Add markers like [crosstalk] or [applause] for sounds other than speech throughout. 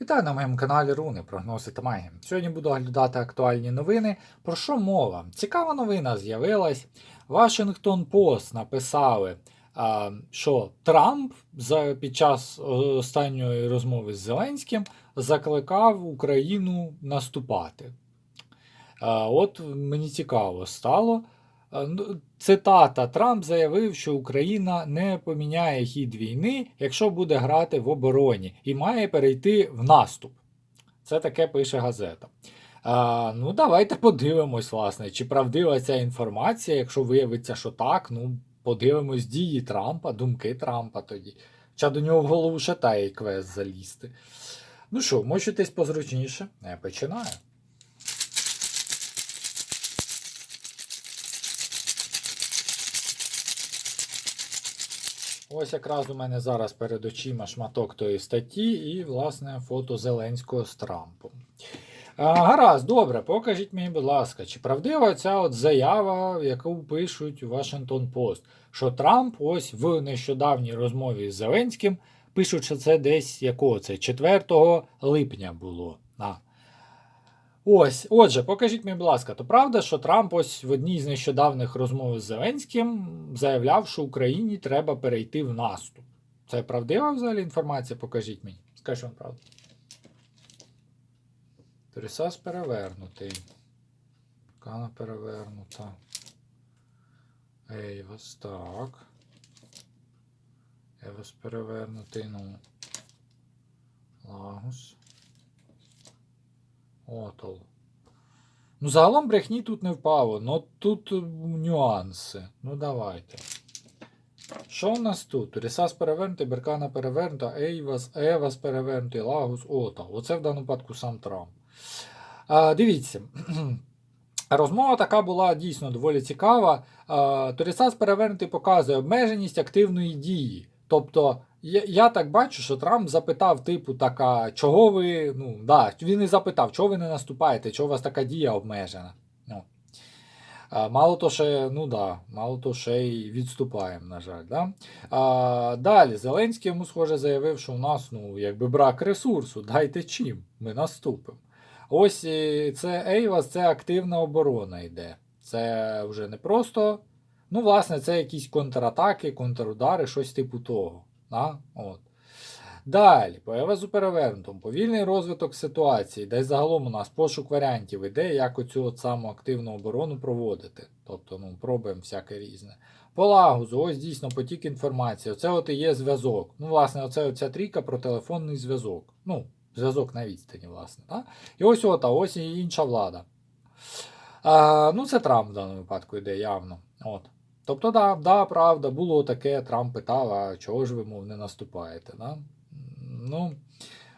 Вітаю на моєму каналі Руни, прогнози та магія. Сьогодні буду оглядати актуальні новини. Про що мова? Цікава новина з'явилась. Вашингтон Пост написали, що Трамп під час останньої розмови з Зеленським закликав Україну наступати. От мені цікаво стало. А, ну, Цитата: Трамп заявив, що Україна не поміняє хід війни, якщо буде грати в обороні, і має перейти в наступ. Це таке пише газета. А, ну, давайте подивимось, власне, чи правдива ця інформація. Якщо виявиться, що так, ну подивимось дії Трампа, думки Трампа тоді. Хоча до нього в голову та квест залізти. Ну що, мочитесь позручніше? Я починаю. Ось якраз у мене зараз перед очима шматок тої статті і, власне, фото Зеленського з Трампом. Гаразд, добре, покажіть мені, будь ласка, чи правдива ця от заява, яку пишуть у Вашингтон Пост, що Трамп ось в нещодавній розмові з Зеленським пишуть, це десь якого це 4 липня було. А. Ось, отже, покажіть мені, будь ласка, то правда, що Трамп ось в одній з нещодавних розмов з Зеленським заявляв, що Україні треба перейти в наступ. Це правдива взагалі інформація? Покажіть мені. Скажіть вам правду. Трисас перевернутий. Кана перевернута. Ейвас, так. Евас перевернутий, ну. Лагус. Отол. Ну, загалом брехні тут не впало, но тут е, нюанси. Ну, давайте. Що у нас тут? Рісас перевернутий, Беркана перевернута, Ейвас, Евас перевернутий, Лагус, Отал. Оце в даному випадку сам Трамп. А, Дивіться. [clears throat] Розмова така була дійсно доволі цікава. Торісас перевернутий показує обмеженість активної дії. Тобто, я, я так бачу, що Трамп запитав, типу, така, чого ви. Ну, да, він і запитав, чого ви не наступаєте, чого у вас така дія обмежена. Ну. А, Мало то ще, ну да, мало то ще й відступаємо, на жаль. Да? А, Далі, Зеленський йому, схоже, заявив, що у нас ну, якби брак ресурсу, дайте чим, ми наступимо. Ось це Ейвас, це активна оборона йде. Це вже не просто. Ну, власне, це якісь контратаки, контрудари, щось типу того. Да? От. Далі, по Евазу перевернутому, повільний розвиток ситуації, де загалом у нас пошук варіантів іде, як оцю от саму активну оборону проводити. Тобто, ну, пробуємо всяке різне. По лагузу, ось дійсно потік інформації. Оце от і є зв'язок. Ну, власне, оце оця трійка про телефонний зв'язок. Ну, зв'язок на відстані, власне. Да? І ось от, а ось і інша влада. А, Ну, це Трамп в даному випадку йде явно. От. Тобто, да, да, правда, було таке, Трамп питав, а чого ж ви, мов, не наступаєте? Да? Ну,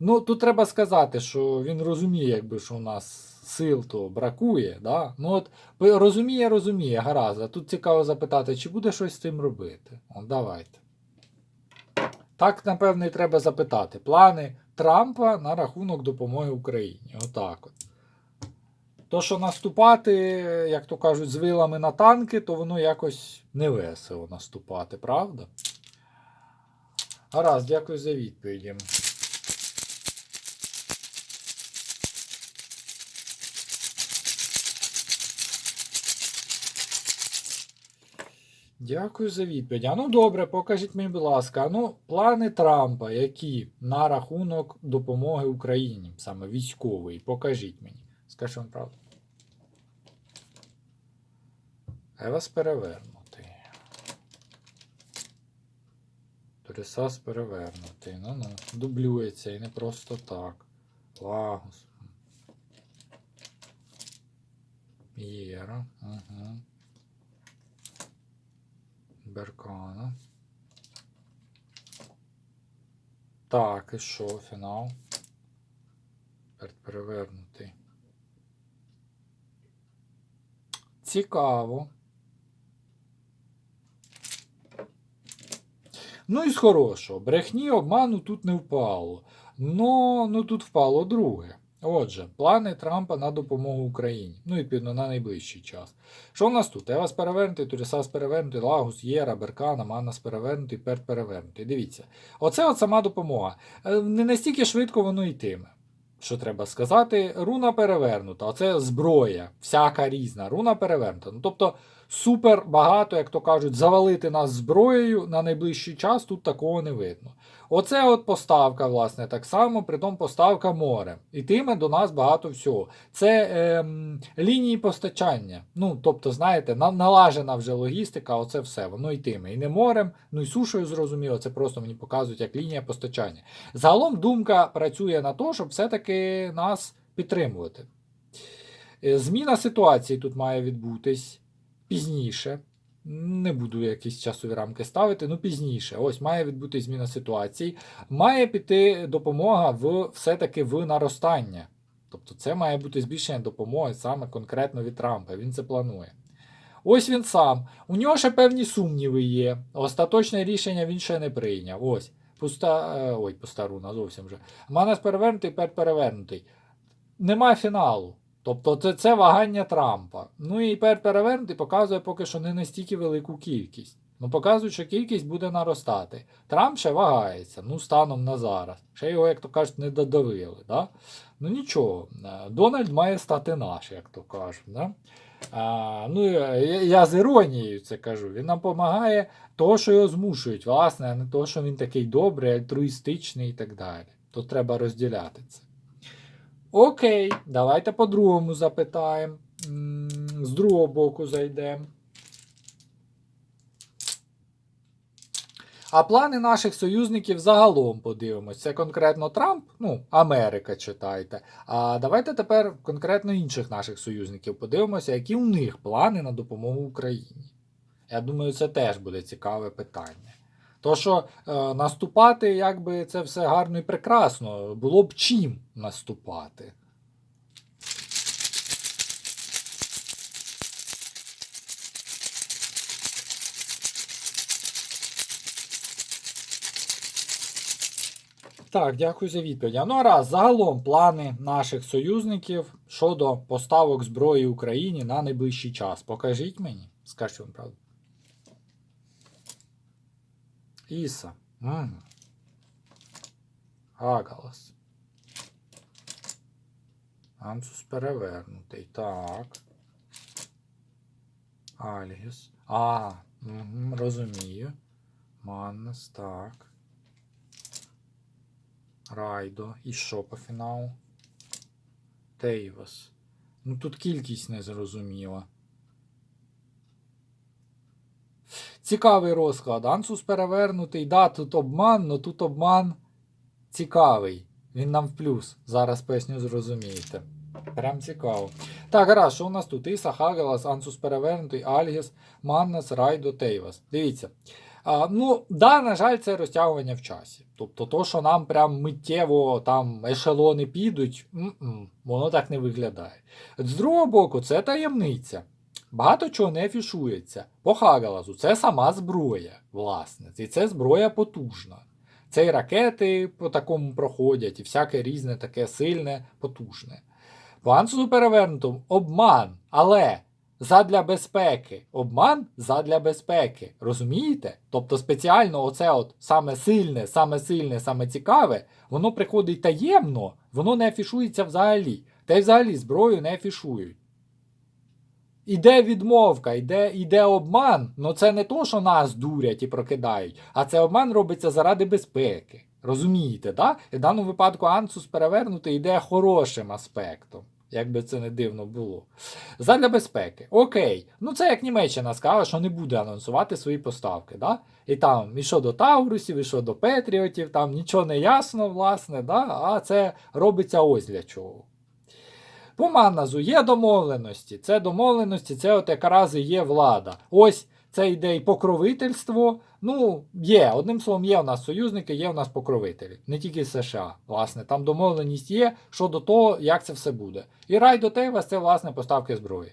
ну, тут треба сказати, що він розуміє, якби, що у нас сил то бракує. Да? Ну, от, розуміє, розуміє, гаразд. А тут цікаво запитати, чи буде щось з цим робити? От, давайте. Так, напевне, треба запитати. Плани Трампа на рахунок допомоги Україні. Отак от. То, що наступати, як то кажуть, з вилами на танки, то воно якось не весело наступати, правда? Гаразд, дякую за відповіді. Дякую за відповідь. А ну добре, покажіть мені, будь ласка, ну плани Трампа, які на рахунок допомоги Україні, саме військової, покажіть мені. Скажіть вам правду. Евас перевернутий. Торісас перевернутий. Ну ну, дублюється і не просто так. Лагус. Єра. Угу. Беркана. Так, і що, фінал? Тепер перевернутий. Цікаво. Ну і з хорошого. Брехні обману тут не впало. Но ну тут впало друге. Отже, плани Трампа на допомогу Україні. Ну, відповідно, на найближчий час. Що в нас тут? Евас перевернутий, Турісас перевернутий, Лагус, Єра, Беркана, Манас перевернутий, Перт перевернутий. Дивіться. Оце от сама допомога. Е, Не настільки швидко воно йтиме. Що треба сказати? Руна перевернута. Оце зброя, всяка різна. Руна перевернута. Ну, тобто, супер багато, як то кажуть, завалити нас зброєю на найближчий час тут такого не видно. Оце от поставка, власне, так само, притом поставка морем. Ітиме до нас багато всього. Це ем, лінії постачання. Ну, тобто, знаєте, на- налажена вже логістика, оце все. Воно йтиме. І не морем, ну і сушою зрозуміло, це просто мені показують як лінія постачання. Загалом думка працює на те, щоб все-таки нас підтримувати. Е, Зміна ситуації тут має відбутись пізніше. Не буду якісь часові рамки ставити, ну пізніше. Ось має відбутись зміна ситуації. Має піти допомога в все-таки в наростання. Тобто це має бути збільшення допомоги саме конкретно від Трампа. Він це планує. Ось він сам. У нього ще певні сумніви є. Остаточне рішення він ще не прийняв. Ось. Пуста. е, Ой, пуста руна зовсім вже. Манас перевернутий, пер перевернутий. Нема фіналу. Тобто це, це вагання Трампа. Ну і пер перевернутий показує поки що не настільки велику кількість. Ну, показують, що кількість буде наростати. Трамп ще вагається, ну, станом на зараз. Ще його, як то кажуть, не додавили. Да? Ну нічого, е, Дональд має стати наш, як то кажуть. Да? А, ну, я, я з іронією це кажу. Він нам допомагає того, що його змушують, власне, а не того, що він такий добрий, альтруїстичний і так далі. Тут треба розділяти це. Окей, давайте по-другому запитаємо. З другого боку зайдемо. А плани наших союзників загалом подивимось. Це конкретно Трамп, ну, Америка читайте. А давайте тепер конкретно інших наших союзників подивимося, які у них плани на допомогу Україні. Я думаю, це теж буде цікаве питання. То, що е, наступати, якби це все гарно і прекрасно, було б чим наступати. Так, дякую за відповідь. Ну а раз, загалом плани наших союзників щодо поставок зброї Україні на найближчий час. Покажіть мені. Скажіть вам правду. Іса. Агалас. Ансус перевернутий. Так. Альгіс. А, угу, розумію. Маннас, так. Райдо. І що по фіналу? Тейвас. Ну тут кількість не зрозуміла. Цікавий розклад. Ансус перевернутий. Да, тут обман, але тут обман цікавий. Він нам в плюс. Зараз поясню, зрозумієте. Прям цікаво. Так, гаразд, що у нас тут? Іса, Хагелас, Ансус перевернутий, Альгіс, Маннас, Райдо, Тейвас. Дивіться. А, ну, да, на жаль, це розтягування в часі. Тобто, то, що нам прям миттєво там ешелони підуть, м-м, воно так не виглядає. З другого боку, це таємниця. Багато чого не афішується. По Хагалазу це сама зброя, власне. І це зброя потужна. Це і ракети по такому проходять, і всяке різне таке сильне, потужне. По Ансусу перевернутому обман, але задля безпеки. Обман задля безпеки. Розумієте? Тобто спеціально оце от саме сильне, саме сильне, саме цікаве, воно приходить таємно, воно не афішується взагалі. Та й взагалі зброю не афішують. Іде відмовка, іде, іде обман, але це не то, що нас дурять і прокидають, а це обман робиться заради безпеки. Розумієте, да? І в даному випадку Ансус перевернутий йде хорошим аспектом, як би це не дивно було. Задля безпеки. Окей. Ну це як Німеччина сказала, що не буде анонсувати свої поставки. Да? І там і щодо Таурусів, і щодо Петріотів, там нічого не ясно, власне, да? а це робиться ось для чого. По Манназу є домовленості. Це домовленості, це от якраз і є влада. Ось це йде і покровительство. Ну, є, одним словом, є у нас союзники, є у нас покровителі, не тільки США. Власне, там домовленість є щодо того, як це все буде. І Райдо Тейвас це, власне, поставки зброї.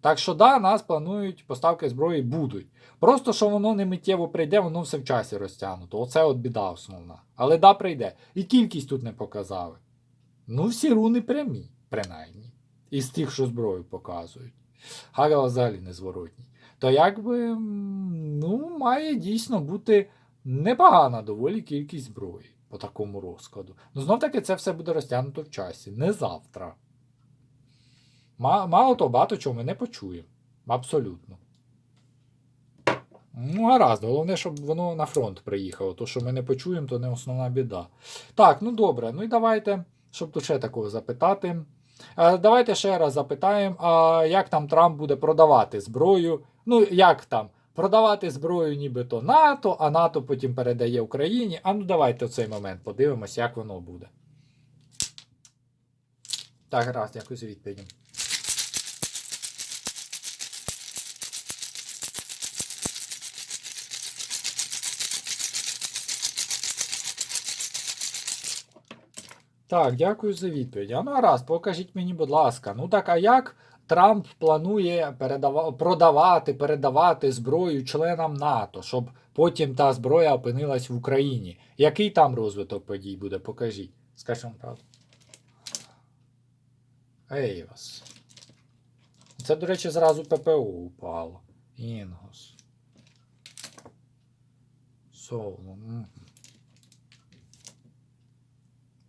Так що, да, нас планують поставки зброї будуть. Просто що воно не миттєво прийде, воно все в часі розтягнуто. Оце от біда основна. Але да, прийде. І кількість тут не показали. Ну, всі руни прямі, принаймні. Із тих, що зброю показують. Хагала взагалі незворотній. То якби ну, має дійсно бути непогана доволі кількість зброї по такому розкладу. Ну, знов таки, це все буде розтягнуто в часі, не завтра. Мало того, багато чого ми не почуємо. Абсолютно. Ну, гаразд, головне, щоб воно на фронт приїхало. То, що ми не почуємо, то не основна біда. Так, ну добре, ну і давайте, щоб тут ще такого запитати. Е, Давайте ще раз запитаємо, а як там Трамп буде продавати зброю. Ну, як там? Продавати зброю нібито НАТО, а НАТО потім передає Україні. А ну давайте в цей момент подивимось, як воно буде. Так, раз, дякую за відповідь. Так, дякую за відповідь. А ну гаразд, покажіть мені, будь ласка. Ну так, а як Трамп планує передава... продавати, передавати зброю членам НАТО, щоб потім та зброя опинилась в Україні? Який там розвиток подій буде? Покажіть. Скажіть вам правду. Ей вас. Це, до речі, зразу ППО упало. Інгос. Соло.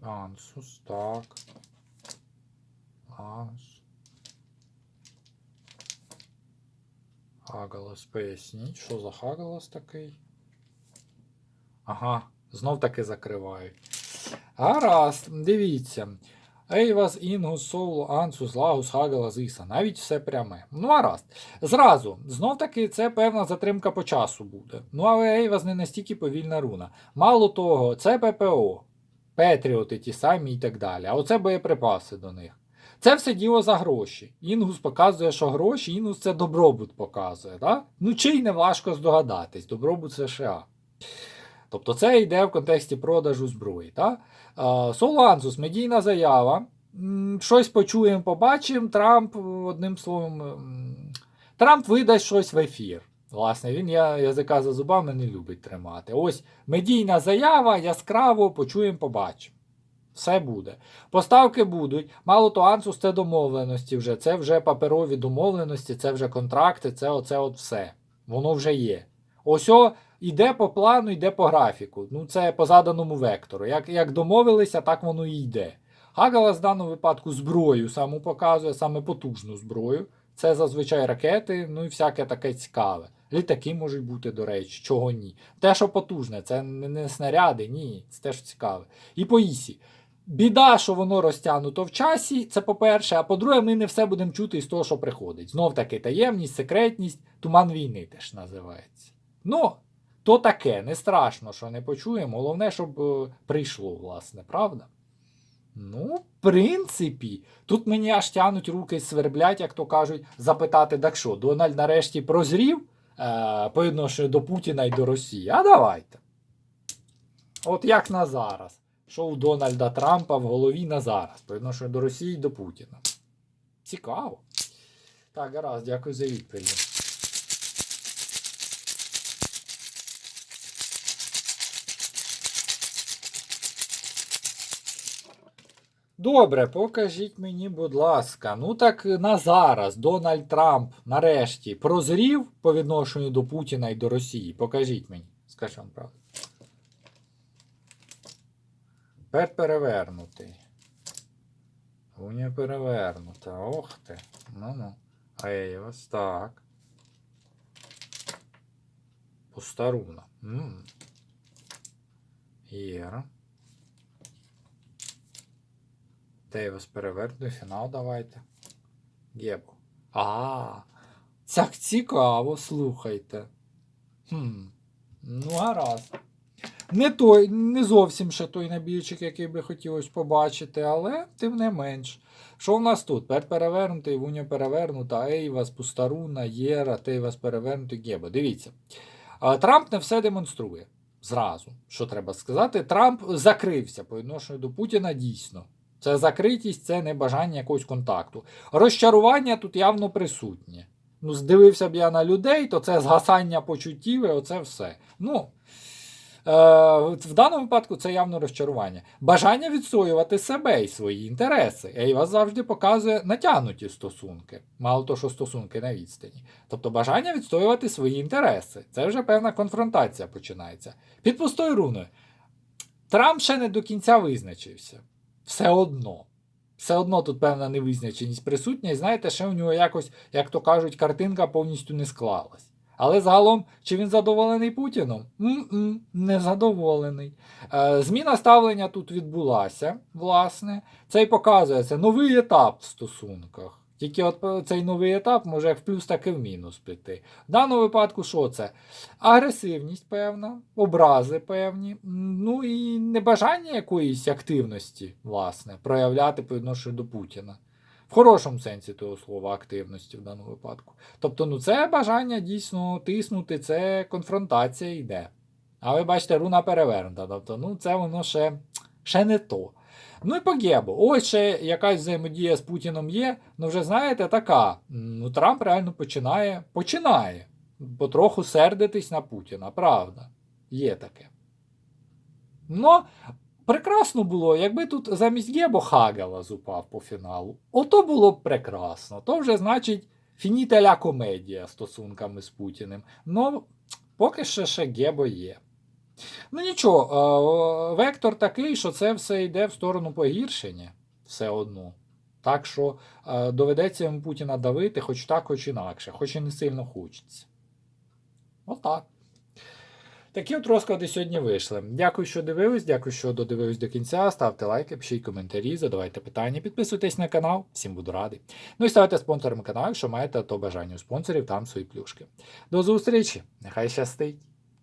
Ансус, так. Анс. Хагалас, поясніть, що за Хагалас такий? Ага, знов таки закривають. Гаразд, дивіться. Ейвас, Інгус, Соулу, Ансус, Лагус, Хагалас, Іса. Навіть все пряме. Ну, гаразд. Зразу, знов таки, це певна затримка по часу буде. Ну, але Ейвас не настільки повільна руна. Мало того, це ППО. Петріоти ті самі і так далі. А оце боєприпаси до них. Це все діло за гроші. Інгус показує, що гроші, Інгус це добробут показує. Так? Ну, й не важко здогадатись, добробут США. Тобто це йде в контексті продажу зброї. Так? Солансус, медійна заява. Щось почуємо, побачимо. Трамп, одним словом, Трамп видасть щось в ефір. Власне, він я, язика за зубами не любить тримати. Ось медійна заява, яскраво, почуємо, побачимо. Все буде. Поставки будуть. Мало то ансус це домовленості вже. Це вже паперові домовленості, це вже контракти, це оце от все. Воно вже є. Ось іде по плану, йде по графіку. Ну, це по заданому вектору. Як, як домовилися, так воно і йде. Хагалас в даному випадку зброю саму показує, саме потужну зброю. Це зазвичай ракети, ну і всяке таке цікаве. Літаки можуть бути, до речі, чого ні. Те, що потужне, це не снаряди, ні, це теж цікаве. І по ісі. Біда, що воно розтягнуто в часі, це по-перше, а по-друге, ми не все будемо чути із того, що приходить. Знов таки таємність, секретність, туман війни теж називається. Ну, то таке, не страшно, що не почуємо. Головне, щоб е, прийшло, власне, правда? Ну, в принципі, тут мені аж тянуть руки сверблять, як то кажуть, запитати, так що, Дональд нарешті прозрів по відношенню до Путіна і до Росії. А давайте. От як на зараз. Що у Дональда Трампа в голові на зараз, по до Росії і до Путіна. Цікаво. Так, гаразд, дякую за відповідь. Добре, покажіть мені, будь ласка. Ну так на зараз Дональд Трамп нарешті прозрів по відношенню до Путіна і до Росії. Покажіть мені, скажу вам правду. Пет перевернутий. Уня перевернута. Ох ти. Ну-ну. Ей, ось так. Пуста руна. М. Єра. Дейвас перевернутий, фінал давайте. Гебо. А, так цікаво, слухайте. Хм. Ну, гаразд. Не той, не зовсім ще той набірчик, який би хотілося побачити, але тим не менш. Що в нас тут? Пер перевернутий, Вуня перевернута, Ейвас, Пустаруна, Єра, Тейвас перевернутий, Гебо. Дивіться. Трамп не все демонструє. Зразу, що треба сказати, Трамп закрився по відношенню до Путіна дійсно. Це закритість, це не бажання якогось контакту. Розчарування тут явно присутнє. Ну, здивився б я на людей, то це згасання почуттів і оце все. Ну, в даному випадку це явно розчарування. Бажання відстоювати себе і свої інтереси. Ейва завжди показує натягнуті стосунки. Мало того, що стосунки на відстані. Тобто бажання відстоювати свої інтереси. Це вже певна конфронтація починається. Під пустою руною. Трамп ще не до кінця визначився. Все одно. Все одно тут певна невизначеність присутня, і знаєте, ще у нього якось, як то кажуть, картинка повністю не склалась. Але загалом, чи він задоволений Путіном? М-м, не задоволений. Е, зміна ставлення тут відбулася, власне. Це й показує це новий етап в стосунках. Тільки от е, цей новий етап може як в плюс, так і в мінус піти. В даному випадку, що це? Агресивність певна, образи певні, ну і небажання якоїсь активності, власне, проявляти по відношенню до Путіна. В хорошому сенсі того слова активності в даному випадку. Тобто, ну це бажання дійсно тиснути, це конфронтація йде. А ви бачите, руна перевернута. Тобто, ну це воно ще, ще не то. Ну і по Гебу. Ось ще якась взаємодія з Путіном є. Ну, вже знаєте, така. Ну, Трамп реально починає, починає потроху сердитись на Путіна, правда. Є таке. Ну, прекрасно було, якби тут замість Гебо Хагелас упав по фіналу. Ото було б прекрасно. То вже значить фінітеля комедія стосунками з Путіним. Ну, поки що ще Гебо є. Ну нічого, вектор такий, що це все йде в сторону погіршення все одно. Так що доведеться йому Путіна давити, хоч так, хоч інакше, хоч і не сильно хочеться. Отак. Такі от розклади сьогодні вийшли. Дякую, що дивились, дякую, що додивились до кінця. Ставте лайки, пишіть коментарі, задавайте питання, підписуйтесь на канал, всім буду радий. Ну і ставайте спонсором каналу, якщо маєте то бажання у спонсорів, там свої плюшки. До зустрічі! Нехай щастить!